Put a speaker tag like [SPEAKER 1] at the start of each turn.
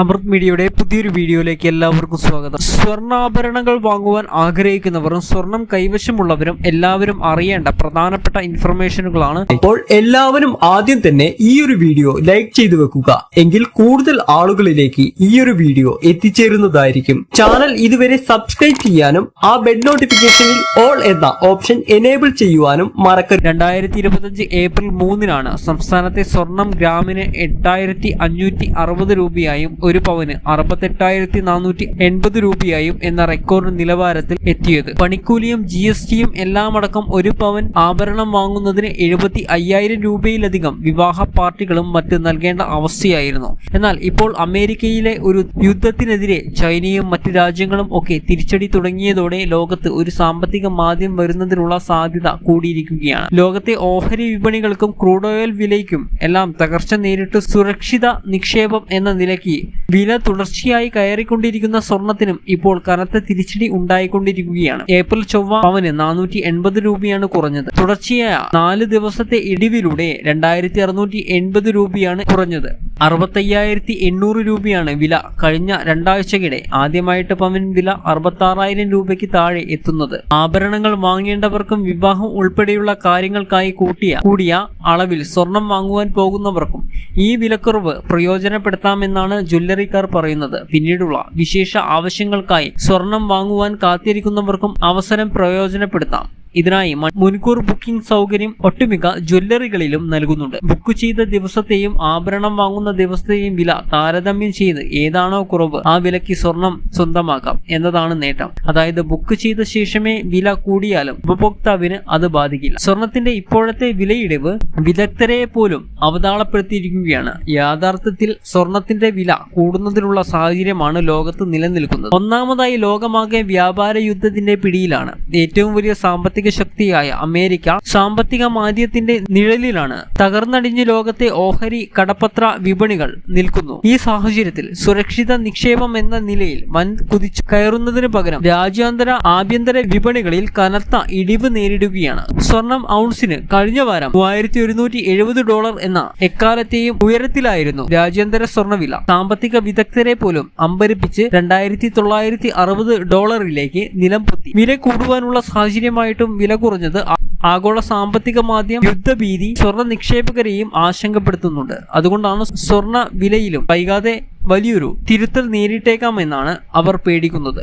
[SPEAKER 1] അമൃത് മീഡിയയുടെ പുതിയൊരു വീഡിയോയിലേക്ക് എല്ലാവർക്കും സ്വാഗതം. സ്വർണാഭരണങ്ങൾ വാങ്ങുവാൻ ആഗ്രഹിക്കുന്നവരും സ്വർണം കൈവശമുള്ളവരും എല്ലാവരും അറിയേണ്ട പ്രധാനപ്പെട്ട ഇൻഫർമേഷനുകളാണ്
[SPEAKER 2] അപ്പോൾ എല്ലാവരും ആദ്യം തന്നെ ഈ ഒരു വീഡിയോ ലൈക്ക് ചെയ്തു വെക്കുക. എങ്കിൽ കൂടുതൽ ആളുകളിലേക്ക് ഈ ഒരു വീഡിയോ എത്തിച്ചേരുന്നതായിരിക്കും. ചാനൽ ഇതുവരെ സബ്സ്ക്രൈബ് ചെയ്യാനും ആ ബെഡ് നോട്ടിഫിക്കേഷനിൽ ഓൾ എന്ന ഓപ്ഷൻ എനേബിൾ ചെയ്യുവാനും മറക്കരുത്.
[SPEAKER 1] രണ്ടായിരത്തി ഇരുപത്തഞ്ച് ഏപ്രിൽ മൂന്നിനാണ് സംസ്ഥാനത്തെ സ്വർണം ഗ്രാമിന് എട്ടായിരത്തി അഞ്ഞൂറ്റി അറുപത് രൂപയായും ഒരു പവന് അറുപത്തെട്ടായിരത്തി നാനൂറ്റി എൺപത് രൂപയായും എന്ന റെക്കോർഡ് നിലവാരത്തിൽ എത്തിയത്. പണിക്കൂലിയും ജി എസ് ടിയും എല്ലാം അടക്കം ഒരു പവൻ ആഭരണം വാങ്ങുന്നതിന് എഴുപത്തി അയ്യായിരം രൂപയിലധികം വിവാഹ പാർട്ടികളും മറ്റ് നൽകേണ്ട അവസ്ഥയായിരുന്നു. എന്നാൽ ഇപ്പോൾ അമേരിക്കയിലെ ഒരു യുദ്ധത്തിനെതിരെ ചൈനയും മറ്റ് രാജ്യങ്ങളും ഒക്കെ തിരിച്ചടി തുടങ്ങിയതോടെ ലോകത്ത് ഒരു സാമ്പത്തിക മാന്ദ്യം വരുന്നതിനുള്ള സാധ്യത കൂടിയിരിക്കുകയാണ്. ലോകത്തെ ഓഹരി വിപണികൾക്കും ക്രൂഡ് ഓയിൽ വിലയ്ക്കും എല്ലാം തകർച്ച നേരിട്ട് സുരക്ഷിത നിക്ഷേപം എന്ന നിലയ്ക്ക് വില തുടർച്ചയായി കയറിക്കൊണ്ടിരിക്കുന്ന സ്വർണത്തിനും ഇപ്പോൾ കനത്ത തിരിച്ചടി ഉണ്ടായിക്കൊണ്ടിരിക്കുകയാണ്. ഏപ്രിൽ ചൊവ്വ പവന് നാനൂറ്റി എൺപത് രൂപയാണ് കുറഞ്ഞത്. തുടർച്ചയായ നാല് ദിവസത്തെ ഇടിവിലൂടെ രണ്ടായിരത്തി അറുന്നൂറ്റി എൺപത് രൂപയാണ് കുറഞ്ഞത്. അറുപത്തയ്യായിരത്തി എണ്ണൂറ് രൂപയാണ് വില. കഴിഞ്ഞ രണ്ടാഴ്ചക്കിടെ ആദ്യമായിട്ട് പവൻ വില അറുപത്താറായിരം രൂപയ്ക്ക് താഴെ എത്തുന്നത്. ആഭരണങ്ങൾ വാങ്ങേണ്ടവർക്കും വിവാഹം ഉൾപ്പെടെയുള്ള കാര്യങ്ങൾക്കായി കൂട്ടിയ കൂടിയ അളവിൽ സ്വർണം വാങ്ങുവാൻ പോകുന്നവർക്കും ഈ വിലക്കുറവ് പ്രയോജനപ്പെടുത്താമെന്നാണ് ജ്വല്ലറിക്കാർ പറയുന്നത്. പിന്നീടുള്ള വിശേഷ ആവശ്യങ്ങൾക്കായി സ്വർണം വാങ്ങുവാൻ കാത്തിരിക്കുന്നവർക്കും അവസരം പ്രയോജനപ്പെടുത്താം. ഇതിനായി മുൻകൂർ ബുക്കിംഗ് സൗകര്യം ഒട്ടുമിക്ക ജ്വല്ലറികളിലും നൽകുന്നുണ്ട്. ബുക്ക് ചെയ്ത ദിവസത്തെയും ആഭരണം വാങ്ങുന്ന ദിവസത്തെയും വില താരതമ്യം ചെയ്ത് ഏതാണോ കുറവ് ആ വിലയ്ക്ക് സ്വർണം സ്വന്തമാക്കാം എന്നതാണ് നേട്ടം. അതായത് ബുക്ക് ചെയ്ത ശേഷമേ വില കൂടിയാലും ഉപഭോക്താവിന് അത് ബാധിക്കില്ല. സ്വർണത്തിന്റെ ഇപ്പോഴത്തെ വിലയിടിവ് വിദഗ്ധരെ പോലും അവതാളപ്പെടുത്തിയിരിക്കുകയാണ്. യാഥാർത്ഥത്തിൽ സ്വർണത്തിന്റെ വില കൂടുന്നതിനുള്ള സാഹചര്യമാണ് ലോകത്ത് നിലനിൽക്കുന്നത്. ഒന്നാമതായി ലോകമാകെ വ്യാപാര യുദ്ധത്തിന്റെ പിടിയിലാണ്. ഏറ്റവും വലിയ സാമ്പത്തിക ശക്തിയായ അമേരിക്ക സാമ്പത്തിക മാന്ദ്യത്തിന്റെ നിഴലിലാണ് തകർന്നടിഞ്ഞ് ലോകത്തെ ഓഹരി കടപ്പത്ര വിപണികൾ നിൽക്കുന്നു. ഈ സാഹചര്യത്തിൽ സുരക്ഷിത നിക്ഷേപം എന്ന നിലയിൽ വൻ കുതിച്ചു കയറുന്നതിന് പകരം രാജ്യാന്തര ആഭ്യന്തര വിപണികളിൽ കനത്ത ഇടിവ് നേരിടുകയാണ്. സ്വർണം ഔൺസിന് കഴിഞ്ഞ വാരം മൂവായിരത്തി ഒരുന്നൂറ്റി എഴുപത് ഡോളർ എന്ന എക്കാലത്തെയും ഉയരത്തിലായിരുന്നു രാജ്യാന്തര സ്വർണവില സാമ്പത്തിക വിദഗ്ധരെ പോലും അമ്പരിപ്പിച്ച് രണ്ടായിരത്തി തൊള്ളായിരത്തി അറുപത് ഡോളറിലേക്ക് നിലം പൊത്തി വില കൂടുവാനുള്ള സാഹചര്യമായിട്ടും വില കുറഞ്ഞത് ആഗോള സാമ്പത്തിക മാധ്യമം യുദ്ധഭീതി സ്വർണ നിക്ഷേപകരെയും ആശങ്കപ്പെടുത്തുന്നുണ്ട്. അതുകൊണ്ടാണ് സ്വർണ വിലയിലും വൈകാതെ വലിയൊരു തിരുത്തൽ നേരിട്ടേക്കാമെന്നാണ് അവർ പേടിക്കുന്നത്.